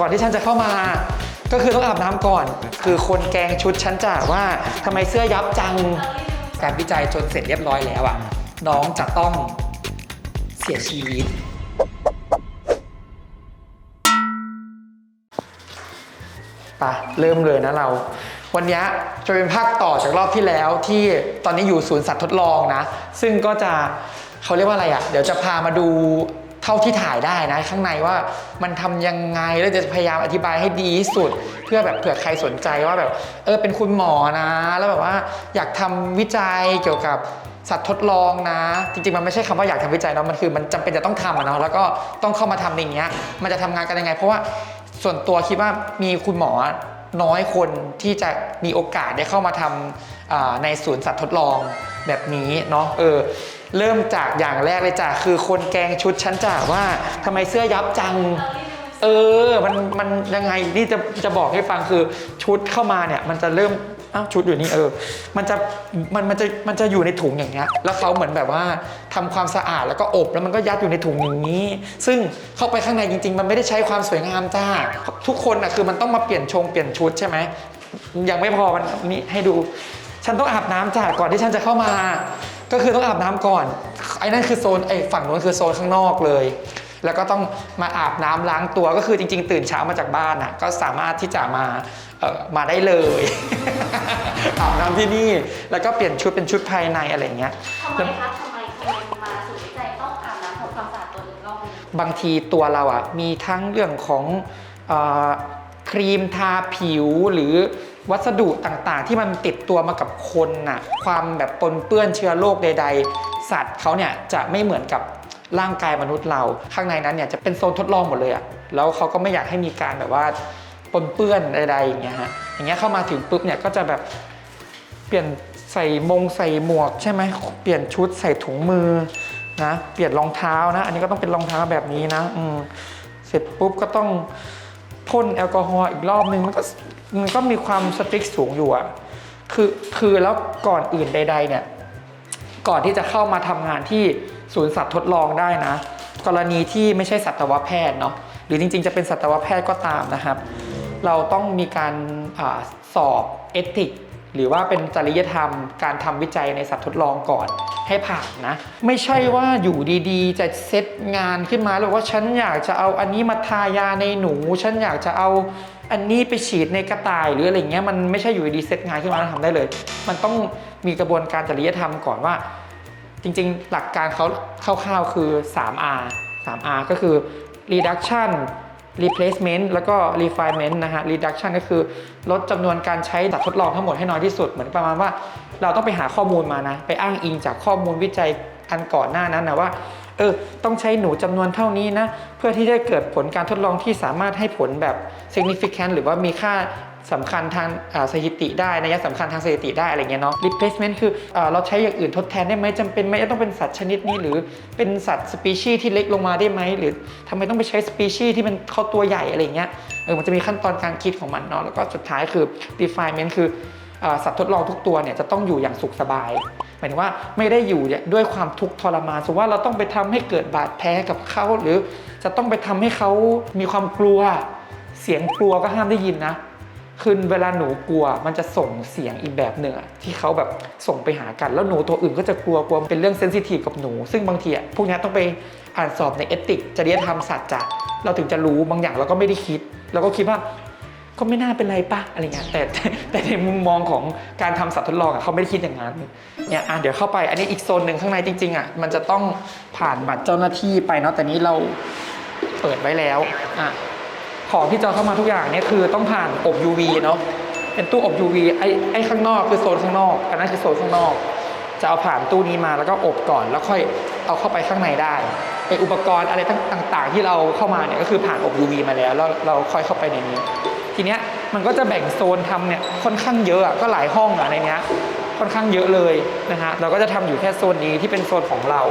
ก่อนที่ฉันจะเข้ามา ก็คือต้องอาบน้ำก่อน คือคนแกงชุดฉันจ่าว่าทำไมเสื้อยับจังการวิจัยจนเสร็จเรียบร้อยแล้วอะ น้องจะต้องเสียชีวิต ปะ เริ่มเลยนะเรา วันนี้จะเป็นภาคต่อจากรอบที่แล้วที่ตอนนี้อยู่ศูนย์สัตว์ทดลองนะ ซึ่งก็จะเขาเรียกว่าอะไรอะ เดี๋ยวจะพามาดู เท่าที่ถ่ายได้นะ ข้างในว่ามันทำยังไงแล้วจะพยายามอธิบายให้ดีที่สุด เพื่อแบบเผื่อใครสนใจว่าแบบเออเป็นคุณหมอนะ แล้วแบบว่าอยากทำวิจัยเกี่ยวกับสัตว์ทดลองนะ จริงๆ มันไม่ใช่คำว่าอยากทำวิจัยเนาะมันคือมันจำเป็นจะต้องทำอะเนาะแล้วก็ต้องเข้ามาทำในอย่างเงี้ย มันจะทำงานกันยังไง เพราะว่าส่วนตัวคิดว่ามีคุณหมอน้อยคนที่จะมีโอกาสได้เข้ามาทำอ่าในศูนย์สัตว์ทดลองแบบนี้เนาะเออ เริ่มจากอย่างแรกเลยจ้ะคือคนแกงชุดฉันจ้ะว่าทำไมเสื้อยับจัง เออมันมันยังไงนี่จะจะบอกให้ฟังคือชุดเข้ามาเนี่ย มันจะเริ่มอ้าวชุดอยู่นี่เออ มันจะมันมันจะมันจะอยู่ในถุงอย่างเงี้ย แล้วเขาเหมือนแบบว่าทำความสะอาดแล้วก็อบแล้วมันก็ยัดอยู่ในถุงอย่างนี้ ซึ่งเข้าไปข้างในจริง ๆ มันไม่ได้ใช้ความสวยงามจ้า ทุกคนอะคือมันต้องมาเปลี่ยนชงเปลี่ยนชุดใช่ไหมยังไม่พอมันนี่ให้ดู ฉันต้องอาบน้ำจ้าก่อนที่ฉันจะเข้ามา ก็คือต้องอาบน้ำก่อน ไอ้นั่นคือโซนไอ้ฝั่งนู้นคือโซนข้างนอกเลย แล้วก็ต้องมาอาบน้ำล้างตัวก็คือจริง ๆ ตื่นเช้ามาจากบ้านอะก็สามารถที่จะมาเอ่อมาได้เลย อาบน้ำที่นี่แล้วก็เปลี่ยนชุดเป็นชุดภายในอะไรอย่างเงี้ยทำไมคะทำไมทำไมมาศูนย์วิจัยต้องอาบน้ำทำความสะอาดตัวอีกรอบหนึงบางทีตัวเราอะมีทั้งเรื่องของเออค รีมทาผิวหรือวัสดุต่างๆ ที่มันติดตัวมากับคนน่ะความแบบปนเปื้อนเชื้อโรคใด ๆ สัตว์เขาเนี่ยจะไม่เหมือนกับร่างกายมนุษย์เรา ข้างในนั้นเนี่ยจะเป็นโซนทดลองหมดเลยอะแล้วเขาก็ไม่อยากให้มีการแบบว่าปนเปื้อนใดๆอย่างเงี้ยฮะอย่างเงี้ยเข้ามาถึงปุ๊บเนี่ยก็จะแบบเปลี่ยนใส่มงใส่หมวกใช่ไหมเปลี่ยนชุดใส่ถุงมือนะเปลี่ยนรองเท้านะ อันนี้ก็ต้องเป็นรองเท้าแบบนี้นะอืมเสร็จปุ๊บก็ต้อง พ่นแอลกอฮอล์อีกรอบนึงมันก็มันก็มีความสตริกสูงอยู่อะคือคือแล้วก่อนอื่นใด ๆ เนี่ย ก่อนที่จะเข้ามาทำงานที่ศูนย์สัตว์ทดลองได้นะ กรณีที่ไม่ใช่สัตวแพทย์เนาะหรือจริง ๆ จะเป็นสัตวแพทย์ก็ตามนะครับ เราต้องมีการอสอบเอติก หรือว่าเป็นจริยธรรมการทำวิจัยในสัตว์ทดลองก่อนให้ผ่านนะ ไม่ใช่ว่าอยู่ดีๆ จะเซตงานขึ้นมาแล้วว่าฉันอยากจะเอาอันนี้มาทายาในหนู ฉันอยากจะเอาอันนี้ไปฉีดในกระต่ายหรืออะไรเงี้ยมันไม่ใช่อยู่ดีเซตงานขึ้นมาแล้วทำได้เลย มันต้องมีกระบวนการจริยธรรมก่อนว่า จริงๆ หลักการเขาคร่าวๆคือ 3R 3R ก็คือ reduction replacement แล้วก็ refinement นะฮะ reduction ก็คือลดจำนวนการใช้สัตว์ทดลองทั้งหมดให้น้อยที่สุด เหมือนประมาณว่า เราต้องไปหาข้อมูลมานะ ไปอ้างอิงจากข้อมูลวิจัยอันก่อนหน้านั้นนะว่าเออต้องใช้หนูจำนวนเท่านี้นะ เพื่อที่จะเกิดผลการทดลองที่สามารถให้ผลแบบ significant หรือว่ามีค่า สำคัญทางสถิติได้นัยสำคัญทางสถิติได้อะไรเงี้ยเนาะ replacement คืออเราใช้อย่างอื่นทดแทนได้ไหมจำเป็นไหมต้องเป็นสัตว์ชนิดนี้ หรือเป็นสัตว์สปีชีส์ที่เล็กลงมาได้ไหมหรือทำไมต้องไปใช้สปีชีส์ที่มันเข้าตัวใหญ่อะไรเงี้ยเออมันจะมีขั้นตอนการคิดของมันเนาะแล้วก็สุดท้ายคือ refinement คือสัตว์ทดลองทุกตัวเนี่ยจะต้องอยู่อย่างสุขสบายหมายถึงว่าไม่ได้อยู่ด้วยความทุกข์ทรมานสมมติว่าเราต้องไปทำให้เกิดบาดแผลกับเขาหรือจะต้องไปทำให้เขามีความกลัว เสียงกลัวก็ห้ามได้ยินนะ คือเวลาหนูกลัวมันจะส่งเสียงอีกแบบหนึ่งอะที่เขาแบบส่งไปหากัน แล้วหนูตัวอื่นก็จะกลัวกลัวเป็นเรื่องเซนซิทีฟกับหนู ซึ่งบางทีอะพวกนี้ต้องไปอ่านสอบในเอติกจริยธรรมสัจจะเราถึงจะรู้บางอย่างเราก็ไม่ได้คิดเราก็คิดว่าก็ไม่น่าเป็นไรปะอะไรเงี้ยแต่แต่ในมุมมองของการทำสัตว์ทดลองอะเขาไม่ได้คิดอย่างนั้นเนี่ยอะเดี๋ยวเข้าไปอันนี้อีกโซนหนึ่งข้างในจริงๆอะมันจะต้องผ่านบัตรเจ้าหน้าที่ไปเนาะแต่นี้เราเปิดไว้แล้วอะ ของที่จะเข้ามาทุกอย่างเนี่ยคือต้องผ่านอบ UV เนาะเป็นตู้อบ UV ไอ้ไอ้ข้างนอกคือโซนข้างนอก อันนั้นคือโซนข้างนอก จะเอาผ่านตู้นี้มาแล้วก็อบก่อน แล้วค่อยเอาเข้าไปข้างในได้ไออุปกรณ์อะไรต่างๆ ที่เราเข้ามาเนี่ยก็คือผ่านอบ UV มาแล้วแล้วเราค่อยเข้าไปในนี้ ทีเนี้ยมันก็จะแบ่งโซนทำเนี่ยค่อนข้างเยอะก็หลายห้องอะในเนี้ยค่อนข้างเยอะเลยนะฮะเราก็จะทำอยู่แค่โซนนี้ที่เป็นโซนของเรา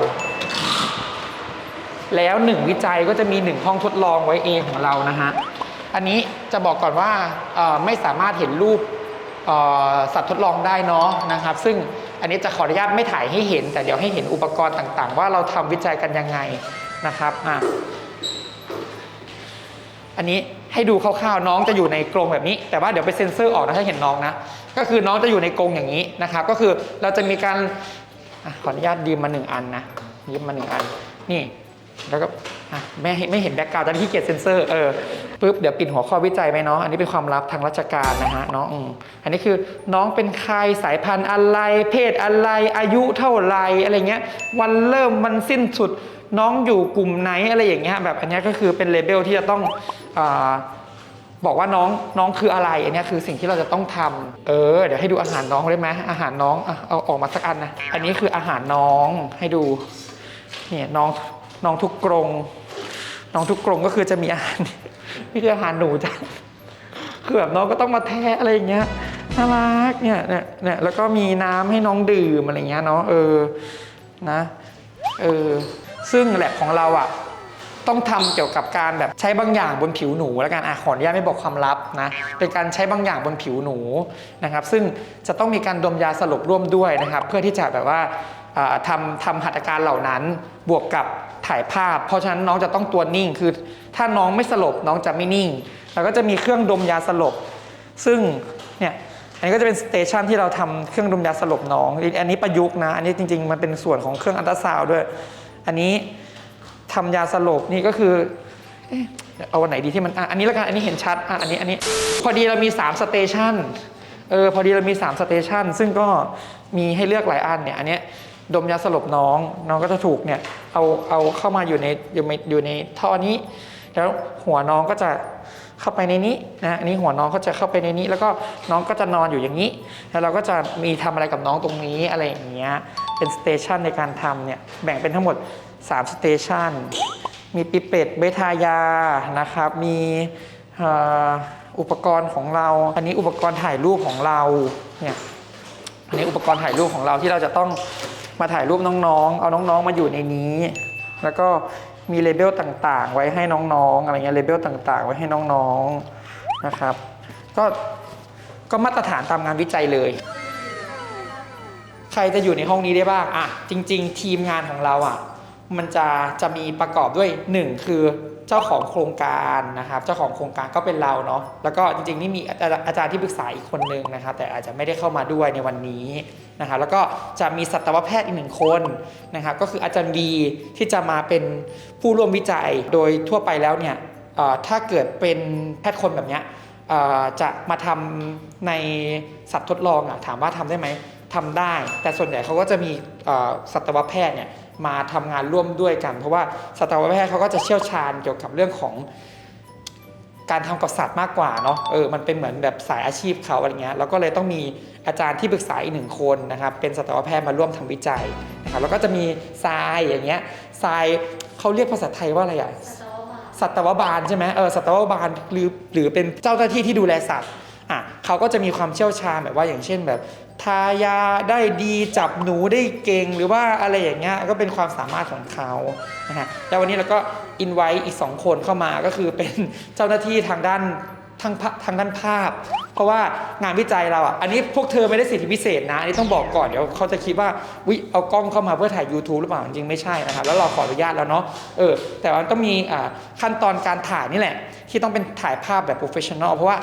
แล้วหนึ่งวิจัยก็จะมีหนึ่งห้องทดลองไว้เองของเรานะฮะ อันนี้จะบอกก่อนว่าไม่สามารถเห็นรูปสัตว์ทดลองได้เนาะนะครับ ซึ่งอันนี้จะขออนุญาตไม่ถ่ายให้เห็น แต่เดี๋ยวให้เห็นอุปกรณ์ต่างๆ ว่าเราทำวิจัยกันยังไงนะครับอะอันนี้ให้ดูคร่าวๆน้องจะอยู่ในกรงแบบนี้ แต่ว่าเดี๋ยวไปเซ็นเซอร์ออกนะถ้าเห็นน้องนะ ก็คือน้องจะอยู่ในกรงอย่างนี้นะครับ ก็คือเราจะมีการอขออนุญาตยืมมาหนึ่งอันนะยืมมาหนึ่งอัน นี่ แล้วก็ไม่ไม่เห็นแบ็กกราวด์ตอนที่เกียรเซนเซอร์เออปุ๊บเดี๋ยวปิดหัวข้อวิจัยไหมเนาะอันนี้เป็นความลับทางราชการนะฮะเนาะอันนี้คือน้องเป็นใครสายพันธุ์อะไร เพศอะไรอายุเท่าไรอะไรเงี้ยวันเริ่มวันสิ้นสุดน้องอยู่กลุ่มไหนอะไรอย่างเงี้ยแบบอันนี้ก็คือเป็นเลเบลที่จะต้องอบอกว่าน้องน้องคืออะไรอันนี้คือสิ่งที่เราจะต้องทำเออ เดี๋ยวให้ดูอาหารน้องได้ไหมอาหารน้องเอาออกมาสักอันนะอันนี้คืออาหารน้องให้ดูเนี่ยน้อง น้องทุกกรง น้องทุกกรงก็คือจะมีอาหารนี่คืออาหารหนูจ้ะคือแบบน้องก็ต้องมาแทะอะไรอย่างเงี้ยน่ารักเนี่ยเนี่ยเนี่ยแล้วก็มีน้ำให้น้องดื่มอะไรเงี้ยเนาะเออนะเออซึ่งแลบของเราอะต้องทำเกี่ยวกับการแบบใช้บางอย่างบนผิวหนูแล้วกันอะขออนุญาตไม่บอกความลับนะเป็นการใช้บางอย่างบนผิวหนูนะครับ ซึ่งจะต้องมีการดมยาสลบร่วมด้วยนะครับ เพื่อที่จะแบบว่าทำทำหัตถการเหล่านั้นบวกกับ ถ่ายภาพ เพราะฉะนั้นน้องจะต้องตัวนิ่ง คือ ถ้าน้องไม่สลบน้องจะไม่นิ่ง แล้วก็จะมีเครื่องดมยาสลบ ซึ่งเนี่ยอันนี้ก็จะเป็นสเตชันที่เราทำเครื่องดมยาสลบน้อง อันนี้ประยุกต์นะ อันนี้จริง ๆ มันเป็นส่วนของเครื่องอัลตราซาวด้วย อันนี้ทำยาสลบนี่ก็คือเอ๊ะเอาวันไหนดีที่มันอันนี้แล้วกันอันนี้เห็นชัดอันนี้อันนี้พอดีเรามี3สเตชันเออพอดีเรามี3สเตชันซึ่งก็มีให้เลือกหลายอันเนี่ยอันเนี้ย ดมยาสลบน้อง น้องก็จะถูกเนี่ยเอาเอาเข้ามาอยู่ในอยู่ในอยู่ในท่อนี้ แล้วหัวน้องก็จะเข้าไปในนี้นะอันนี้หัวน้องก็จะเข้าไปในนี้ แล้วก็น้องก็จะนอนอยู่อย่างนี้ แล้วเราก็จะมีทำอะไรกับน้องตรงนี้อะไรอย่างเงี้ยเป็นสเตชันในการทำเนี่ยแบ่งเป็นทั้งหมด3สเตชันมีปิเป็ดเบทายานะครับ มีอุปกรณ์ของเรา อันนี้อุปกรณ์ถ่ายรูปของเราเนี่ยอันนี้อุปกรณ์ถ่ายรูปของเราที่เราจะต้อง มาถ่ายรูปน้องๆ เอาน้องๆมาอยู่ในนี้ แล้วก็มีเลเบลต่างๆ ไว้ให้น้องๆอะไรเงี้ยเลเบลต่างๆ ไว้ให้น้องๆนะครับ ก็ก็มาตรฐานตามงานวิจัยเลย ใครจะอยู่ในห้องนี้ได้บ้างอะจริง ๆ ทีมงานของเราอะมันจะจะมีประกอบด้วยหนึ่งคือ จ้าของโครงการนะครับ เจ้าของโครงการก็เป็นเราเนาะ แล้วก็จริงๆนี่มีอาจารย์อาจารย์ที่ปรึกษาอีกคนนึงนะครับ แต่อาจจะไม่ได้เข้ามาด้วยในวันนี้นะครับ แล้วก็จะมีสัตวแพทย์อีกหนึ่งคนนะครับ ก็คืออาจารย์บีที่จะมาเป็นผู้ร่วมวิจัย โดยทั่วไปแล้วเนี่ยถ้าเกิดเป็นแพทย์คนแบบนี้จะมาทำในสัตว์ทดลองอะถามว่าทำได้ไหมทำได้ แต่ส่วนใหญ่เขาก็จะมีสัตวแพทย์เนี่ย มาทำงานร่วมด้วยกัน เพราะว่าสัตวแพทย์เขาก็จะเชี่ยวชาญเกี่ยวกับเรื่องของการทำกับสัตว์มากกว่าเนาะเออมันเป็นเหมือนแบบสายอาชีพเขาอะไรเงี้ยแล้วก็เลยต้องมีอาจารย์ที่ปรึกษาอีกหนึ่งคนนะครับเป็นสัตวแพทย์มาร่วมทำวิจัยนะครับแล้วก็จะมีทรายอย่างเงี้ยทรายเขาเรียกภาษาไทยว่าอะไรอะสัตวบาลสัตวบาลใช่ไหมเออสัตวบาลหรือหรือเป็นเจ้าหน้าที่ที่ดูแลสัตว์อะ เขาก็จะมีความเชี่ยวชาญแบบว่าอย่างเช่นแบบทายาได้ดีจับหนูได้เก่งหรือว่าอะไรอย่างเงี้ยก็เป็นความสามารถของเขานะฮะแล้ววันนี้เราก็อินไว้อีก 2 คนเข้ามาก็คือเป็นเจ้าหน้าที่ทางด้านทางภาทางด้านภาพ เพราะว่างานวิจัยเราอะอันนี้พวกเธอไม่ได้สิทธิพิเศษนะอันนี้ต้องบอกก่อนเดี๋ยวเขาจะคิดว่าวิเอากล้องเข้ามาเพื่อถ่าย YouTube หรือเปล่าจริงไม่ใช่นะครับแล้วเราขออนุญาตแล้วเนาะเออแต่ว่าต้องมีขั้นตอนการถ่ายนี่แหละ ที่ต้องเป็นถ่ายภาพแบบโปรเฟชชั่นอลเพราะว่า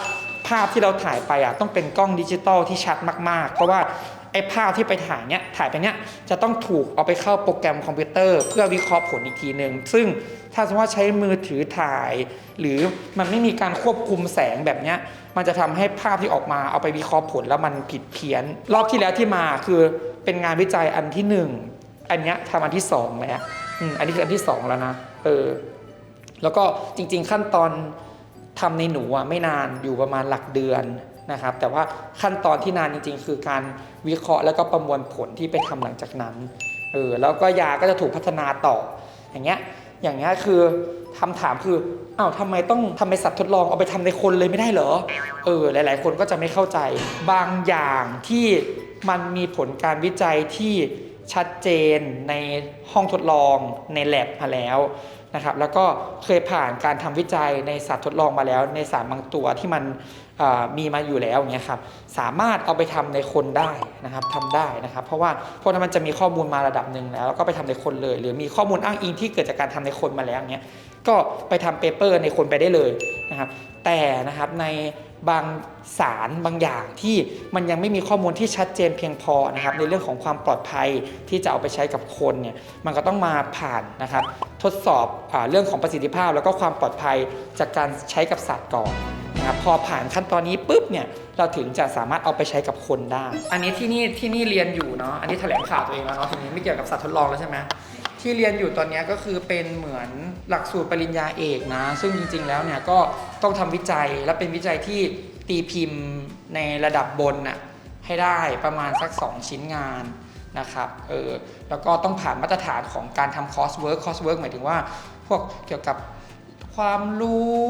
ภาพที่เราถ่ายไปอะต้องเป็นกล้องดิจิตอลที่ชัดมาก ๆ เพราะว่าไอ้ภาพที่ไปถ่ายเนี้ยถ่ายไปเนี้ยจะต้องถูกเอาไปเข้าโปรแกรมคอมพิวเตอร์ เพื่อวิเคราะห์ผลอีกทีหนึ่งซึ่งถ้าสมมติว่าใช้มือถือถ่าย หรือมันไม่มีการควบคุมแสงแบบเนี้ยมันจะทำให้ภาพที่ออกมาเอาไปวิเคราะห์ผลแล้วมันผิดเพี้ยน รอบที่แล้วที่มาคือเป็นงานวิจัยอันที่หนึ่งอันเนี้ยทำอันที่สองแล้วอันนี้คืออันที่สองแล้วนะเออแล้วก็จริง ๆ ขั้นตอน ทำในหนูอะไม่นานอยู่ประมาณหลักเดือนนะครับ แต่ว่าขั้นตอนที่นานจริง ๆ คือการวิเคราะห์แล้วก็ประมวลผลที่ไปทำหลังจากนั้นเออแล้วก็ยาก็จะถูกพัฒนาต่อ อย่างเงี้ยอย่างเงี้ยคือคำถามคืออ้าวทำไมต้องทำในสัตว์ทดลองเอาไปทำในคนเลยไม่ได้เหรอเออหลาย ๆ คนก็จะไม่เข้าใจบางอย่างที่มันมีผลการวิจัยที่ชัดเจนในห้องทดลองในแลบมาแล้ว นะครับแล้วก็เคยผ่านการทำวิจัยในสัตว์ทดลองมาแล้ว ในสารบางตัวที่มันมีมาอยู่แล้วอย่างเงี้ยครับสามารถเอาไปทำในคนได้นะครับทำได้นะครับ เพราะว่าพราะมันจะมีข้อมูลมาระดับหนึ่งแล้วแล้วก็ไปทำในคนเลย หรือมีข้อมูลอ้างอิงที่เกิดจากการทำในคนมาแล้วเงี้ยก็ไปทำเปเปอร์ในคนไปได้เลยนะครับแต่นะครับใน บางสารบางอย่างที่มันยังไม่มีข้อมูลที่ชัดเจนเพียงพอนะครับในเรื่องของความปลอดภัยที่จะเอาไปใช้กับคนเนี่ยมันก็ต้องมาผ่านนะครับทดสอบอเรื่องของประสิทธิภาพ แล้วก็ความปลอดภัยจากการใช้กับสัตว์ก่อนนะครับพอผ่านขั้นตอนนี้ปุ๊บเนี่ยเราถึงจะสามารถเอาไปใช้กับคนได้ อันนี้ที่นี่ที่นี่เรียนอยู่เนาะอันนี้แถลงข่าวตัวเองแล้วเนาะทีนี้ไม่เกี่ยวกับสัตว์ทดลองแล้วใช่ไหม ที่เรียนอยู่ตอนนี้ก็คือเป็นเหมือนหลักสูตรปริญญาเอกนะ ซึ่งจริง ๆ แล้วเนี่ยก็ต้องทำวิจัยและเป็นวิจัยที่ตีพิมพ์ในระดับบนน่ะให้ได้ประมาณสัก 2 ชิ้นงานนะครับเออแล้วก็ต้องผ่านมาตรฐานของการทำคอร์สเวิร์กคอร์สเวิร์กหมายถึงว่า พวกเกี่ยวกับความรู้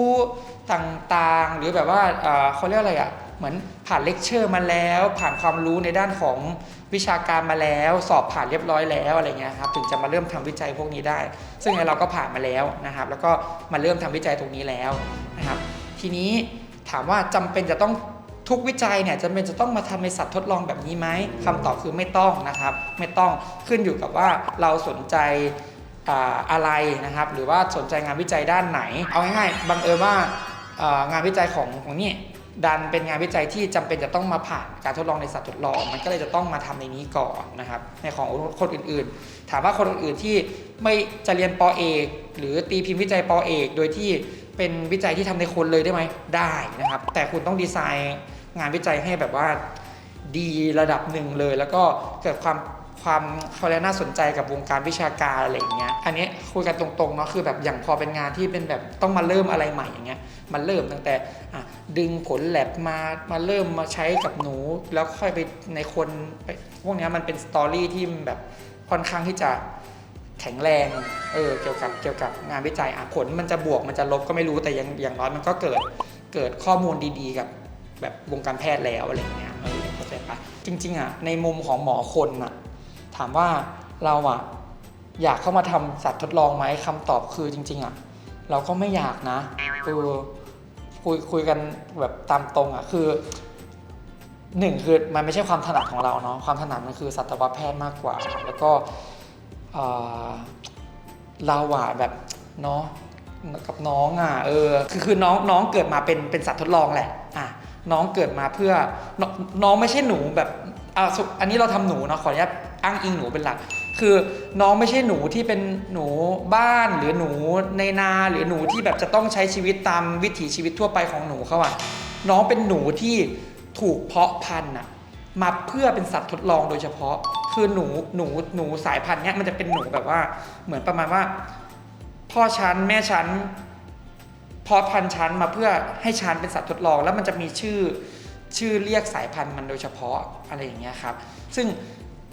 ต่างๆ หรือแบบว่าเออเขาเรียกอะไรอะ่ะเหมือนผ่านเลคเชอร์มาแล้ว ผ่านความรู้ในด้านของ วิชาการมาแล้วสอบผ่านเรียบร้อยแล้วอะไรเงี้ยครับถึงจะมาเริ่มทำวิจัยพวกนี้ได้ ซึ่งเราก็ผ่านมาแล้วนะครับ แล้วก็มาเริ่มทำวิจัยตรงนี้แล้วนะครับ ทีนี้ถามว่าจำเป็นจะต้องทุกวิจัยเนี่ยจำเป็นจะต้องมาทำในสัตว์ทดลองแบบนี้ไหมคำตอบคือไม่ต้องนะครับ ไม่ต้องขึ้นอยู่กับว่าเราสนใจออะไรนะครับ หรือว่าสนใจงานวิจัยด้านไหน เอาง่ายๆบังเอิญว่างานวิจัยของของนี่ ดันเป็นงานวิจัยที่จำเป็นจะต้องมาผ่านการทดลองในสัตว์ทดลอง มันก็เลยจะต้องมาทำในนี้ก่อนนะครับในของคนอื่นๆ ถามว่าคนอื่นๆที่ไม่จะเรียนปอเอกหรือตีพิมพ์วิจัยปอเอก โดยที่เป็นวิจัยที่ทำในคนเลยได้ไหมได้นะครับ แต่คุณต้องดีไซน์งานวิจัยให้แบบว่าดีระดับหนึ่งเลย แล้วก็เกิดความ ความเขาเรียกน่าสนใจกับวงการวิชาการอะไรอย่างเงี้ย อันนี้คุยกันตรงๆเนาะคือแบบอย่างพอเป็นงานที่เป็นแบบต้องมาเริ่มอะไรใหม่อย่างเงี้ย มันเริ่มตั้งแต่ดึงผลแลบมามาเริ่มมาใช้กับหนู แล้วค่อยไปในคนพวกเนี้ยมันเป็นสตอรี่ที่มันแบบค่อนข้างที่จะแข็งแรงเออเกี่ยวกับเกี่ยวกับงานวิจัยอะผลมันจะบวกมันจะลบก็ไม่รู้แต่อยังอย่างน้อยมันก็เกิดเกิดข้อมูลดีๆ กับแบบวงการแพทย์แล้วอะไรอย่างเงี้ยเออเข้าใจปะจริงๆอะในมุมของหมอคนอะามว่าเราอะอยากเข้ามาทำสัตว์ทดลองไหมคำตอบคือจริง ๆอะเราก็ไม่อยากนะเออคุยคุยกันแบบตามตรงอะคือหนึ่งคือมันไม่ใช่ความถนัดของเราเนาะความถนัดมันคือสัตวแพทย์มากกว่า แล้วก็เราอะแบบเนาะกับน้องอะเออคือคือน้องน้องเกิดมาเป็นเป็นสัตว์ทดลองแหละอะน้องเกิดมาเพื่อน้องน้องไม่ใช่หนูแบบอะอันนี้เราทำหนูเนาะขออนุญาต อ้างอิงหนูเป็นหลัก คือน้องไม่ใช่หนูที่เป็นหนูบ้านหรือหนูในนาหรือหนูที่แบบจะต้องใช้ชีวิตตามวิถีชีวิตทั่วไปของหนูเขาอะน้องเป็นหนูที่ถูกเพาะพันธุ์อะมาเพื่อเป็นสัตว์ทดลองโดยเฉพาะ คือหนูหนูหนูสายพันธุ์เนี้ยมันจะเป็นหนูแบบว่า เหมือนประมาณว่า พ่อชั้นแม่ชั้นพอพันธุ์ชั้นมาเพื่อให้ชั้นเป็นสัตว์ทดลอง แล้วมันจะมีชื่อชื่อเรียกสายพันธุ์มันโดยเฉพาะอะไรอย่างเงี้ยครับ ซึ่ง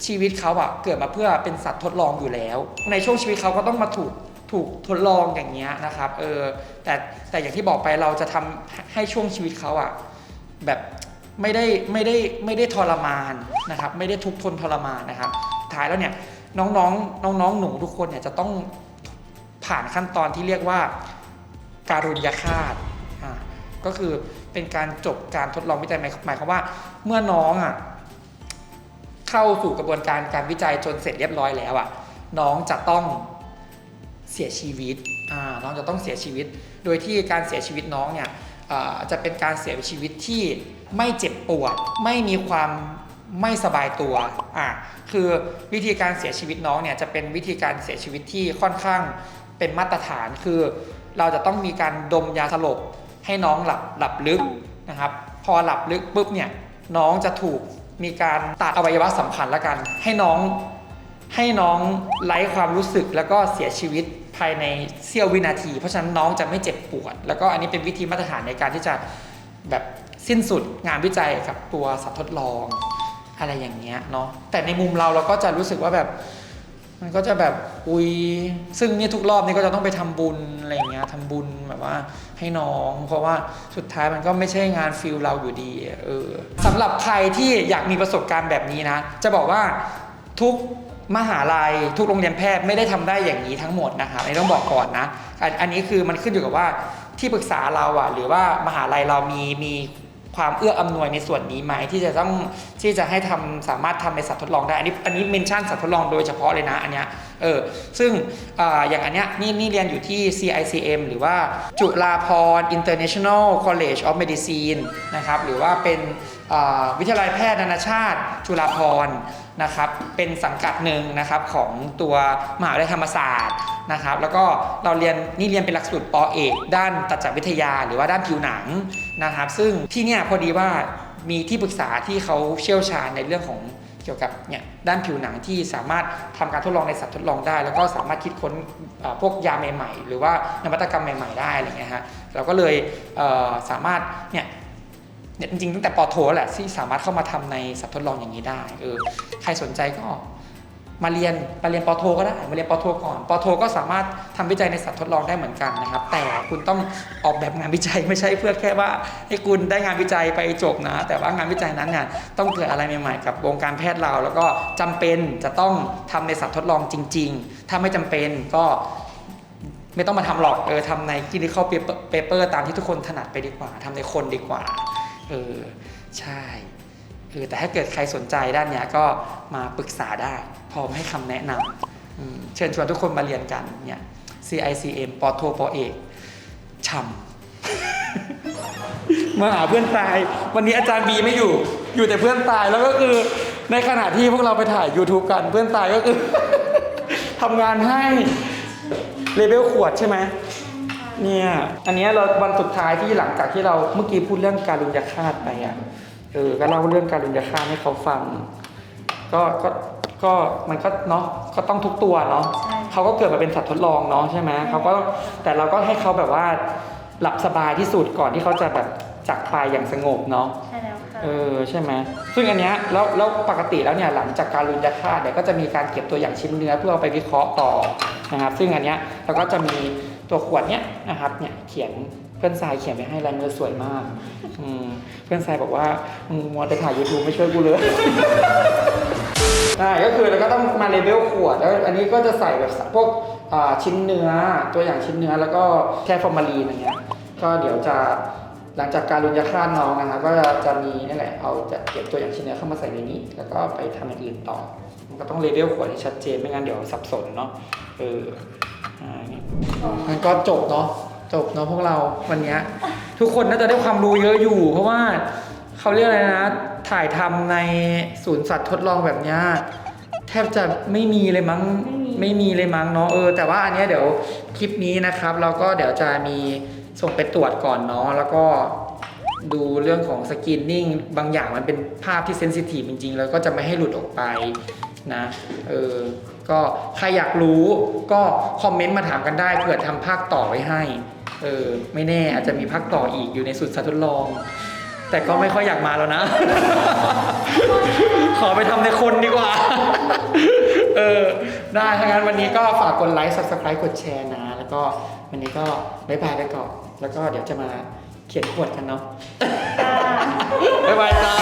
ชีวิตเขาอะเกิดมาเพื่อเป็นสัตว์ทดลองอยู่แล้ว ในช่วงชีวิตเขาก็ต้องมาถูกถูกทดลองอย่างเงี้ยนะครับเออแต่แต่อย่างที่บอกไปเราจะทำให้ช่วงชีวิตเขาอะแบบไม่ได้ไม่ได้ไม่ได้ทรมานนะครับ ไม่ได้ทุกทนทรมานนะครับท้ายแล้วเนี่ยน้องๆน้องๆหนูทุกคนเนี่ยจะต้องผ่านขั้นตอนที่เรียกว่าการุญยฆาตอ่าก็คือเป็นการจบการทดลองวิจัยหมายหมายความว่าเมื่อน้องอะ เข้าสู่กระบวนการการวิจัยจนเสร็จเรียบร้อยแล้วอะน้องจะต้องเสียชีวิตอ่าน้องจะต้องเสียชีวิต โดยที่การเสียชีวิตน้องเนี่ยจะเป็นการเสียชีวิตที่ไม่เจ็บปวด ไม่มีความไม่สบายตัวอ่าคือวิธีการเสียชีวิตน้องเนี่ยจะเป็นวิธีการเสียชีวิตที่ค่อนข้างเป็นมาตรฐาน คือเราจะต้องมีการดมยาสลบให้น้องหลับหลับลึกนะครับ พอหลับลึกปุ๊บเนี่ยน้องจะถูก มีการตัดอวัยวะสำคัญแล้วกัน ให้น้องให้น้องไร้ความรู้สึกแล้วก็เสียชีวิตภายในเสี้ยววินาที เพราะฉะนั้นน้องจะไม่เจ็บปวด แล้วก็อันนี้เป็นวิธีมาตรฐานในการที่จะแบบสิ้นสุดงานวิจัยกับตัวสัตว์ทดลอง อะไรอย่างเงี้ยเนาะแต่ในมุมเราเราก็จะรู้สึกว่าแบบ มันก็จะแบบอุยซึ่งเนี่ยทุกรอบนี่ก็จะต้องไปทำบุญอะไรเงี้ยทำบุญแบบว่าให้น้อง เพราะว่าสุดท้ายมันก็ไม่ใช่งานฟิลเราอยู่ดีเออสำหรับใครที่อยากมีประสบการณ์แบบนี้นะ จะบอกว่าทุกมหาลัยทุกโรงเรียนแพทย์ไม่ได้ทำได้อย่างนี้ทั้งหมดนะครับอันนี้ต้องบอกก่อนนะอันอันนี้คือมันขึ้นอยู่กับว่าที่ปรึกษาเราอะหรือว่ามหาลัยเรามีมี ความเอื้ออำนวยในส่วนนี้ไหมที่จะต้องที่จะให้ทำสามารถทำในสัตว์ทดลองได้ อันนี้อันนี้เมนชั่นสัตว์ทดลองโดยเฉพาะเลยนะอันเนี้ย เออซึ่งออย่างอันเนี้ยนี่นี่เรียนอยู่ที่ CICM หรือว่าจุฬาภรณ์ International College of Medicine นะครับหรือว่าเป็นวิทยาลัยแพทย์นานาชาติ จุฬาภรณ์นะครับเป็นสังกัดหนึ่งนะครับของตัวมหาวิทยาลัยธรรมศาสตร์นะครับแล้วก็เราเรียนนี่เรียนเป็นหลักสูตรปอเอกด้านตัดจักวิทยาหรือว่าด้านผิวหนังนะครับซึ่งที่เนี่ยพอดีว่ามีที่ปรึกษาที่เขาเชี่ยวชาญในเรื่องของ เกี่ยวกับเนี่ยด้านผิวหนังที่สามารถทำการทดลองในสัตว์ทดลองได้ แล้วก็สามารถคิดค้นพวกยาใหม่ๆ หรือว่านวัตกรรมใหม่ ๆ ได้อะไรเงี้ยฮะเราก็เลยเสามารถเนี่ยเนี่ยจริงๆตั้งแต่ปอโทแหละที่สามารถเข้ามาทำในสัตว์ทดลองอย่างนี้ได้เออใครสนใจก็ มาเรียนมาเรียนปอโทก็ได้มาเรียนปอโทก่อนปอโทก็สามารถทำวิจัยในสัตว์ทดลองได้เหมือนกันนะครับ แต่คุณต้องออกแบบงานวิจัยไม่ใช่เพื่อแค่ว่า ให้คุณได้งานวิจัยไปจบนะ แต่ว่างานวิจัยนั้นเนี่ยต้องเกิดอะไรใหม่ๆ กับวงการแพทย์เรา แล้วก็จำเป็นจะต้องทำในสัตว์ทดลองจริง ๆ ถ้าไม่จำเป็นก็ไม่ต้องมาทำหรอกเออทำใน clinical paper paper ตามที่ทุกคนถนัดไปดีกว่าทำในคนดีกว่าเออใช่ เออแต่ถ้าเกิดใครสนใจด้านเนี้ยก็มาปรึกษาได้ พร้อมให้คำแนะนำเชิญชวนทุกคนมาเรียนกันเนี่ย CICM ปอโทปอเอกช่ำมาหาเพื่อนตาย วันนี้อาจารย์บีไม่อยู่ อยู่แต่เพื่อนตายแล้วก็คือในขณะที่พวกเราไปถ่าย YouTube กันเพื่อนตายก็คือทำงานให้เลเวลขวดใช่ไหมเนี่ย อันนี้เราวันสุดท้ายที่หลังจากที่เราเมื่อกี้พูดเรื่องการลุญยฆาตไปอะ เออก็เล่าเรื่องการลุญยฆาตให้เขาฟัง ก็ก็ก็มันก็เนาะก็ต้องทุกตัวเนาะใช่เขาก็เกิดมาเป็นสัตว์ทดลองเนาะใช่ไหมเขาก็แต่เราก็ให้เขาแบบว่าหลับสบายที่สุดก่อนที่เขาจะแบบจากไปอย่างสงบเนาะใช่แล้วค่ะเออใช่ไหมซึ่งอันเนี้ยแล้วแล้วปกติแล้วเนี่ยหลังจากการลุนยาฆ่าเนี่ยก็จะมีการเก็บตัวอย่างชิ้นเนื้อเพื่อเอาไปวิเคราะห์ต่อนะครับซึ่งอันเนี้ยเราก็จะมีตัวขวดเนี้ยนะครับเนี่ยเขียน เพื่อนทรายเขียนไว้ให้ลายมือสวยมาก อืมเพื่อนทรายบอกว่ามึงมัวแต่ถ่ายยูทูบไม่ช่วยกูเลยอ่าก็คือเราก็ต้องมาเลเวลขวดแล้วอันนี้ก็จะใส่แบบพวกอ่าชิ้นเนื้อตัวอย่างชิ้นเนื้อแล้วก็แค่ฟอร์มาลีนอย่างเงี้ยก็เดี๋ยวจะหลังจากการรุนยาฆ่าน้องนะครับก็จะมีนี่แหละเอาจะเก็บตัวอย่างชิ้นเนื้อเข้ามาใส่ในนี้ แล้วก็ไปทำอย่างอื่นต่อ มันก็ต้องเลเวลขวดให้ชัดเจนไม่งั้นเดี๋ยวสับสนเนาะเอออ่าอย่างงี้มันก็จบเนาะ จบเนาะพวกเราวันเนี้ยทุกคนน่าจะได้ความรู้เยอะอยู่ เพราะว่าเขาเรียกอะไรนะ ถ่ายทำในศูนย์สัตว์ทดลองแบบเนี้ยแทบจะไม่มีเลยมั้งไม่มีไม่มีเลยมั้งเนาะเออแต่ว่าอันเนี้ยเดี๋ยวคลิปนี้นะครับ เราก็เดี๋ยวจะมีส่งไปตรวจก่อนเนาะแล้วก็ดูเรื่องของสกรีนนิ่งบางอย่างมันเป็นภาพที่เซนซิทีฟจริงๆ แล้วก็จะไม่ให้หลุดออกไปนะเออก็ใครอยากรู้ก็คอมเมนต์มาถามกันได้เผื่อทำภาคต่อไว้ให้ เออไม่แน่อาจจะมีภาคต่ออีกอยู่ในศูนย์สัตว์ทดลอง แต่ก็ไม่ค่อยอยากมาแล้วนะ ขอไปทำในคนดีกว่า เออ ได้ถ้างั้นวันนี้ก็ฝากกดไลค์ subscribe กดแชร์นะ แล้วก็วันนี้ก็บ๊ายบายไปก่อน แล้วก็เดี๋ยวจะมาเขียนขวดกันเนาะบ๊ายบายจ้า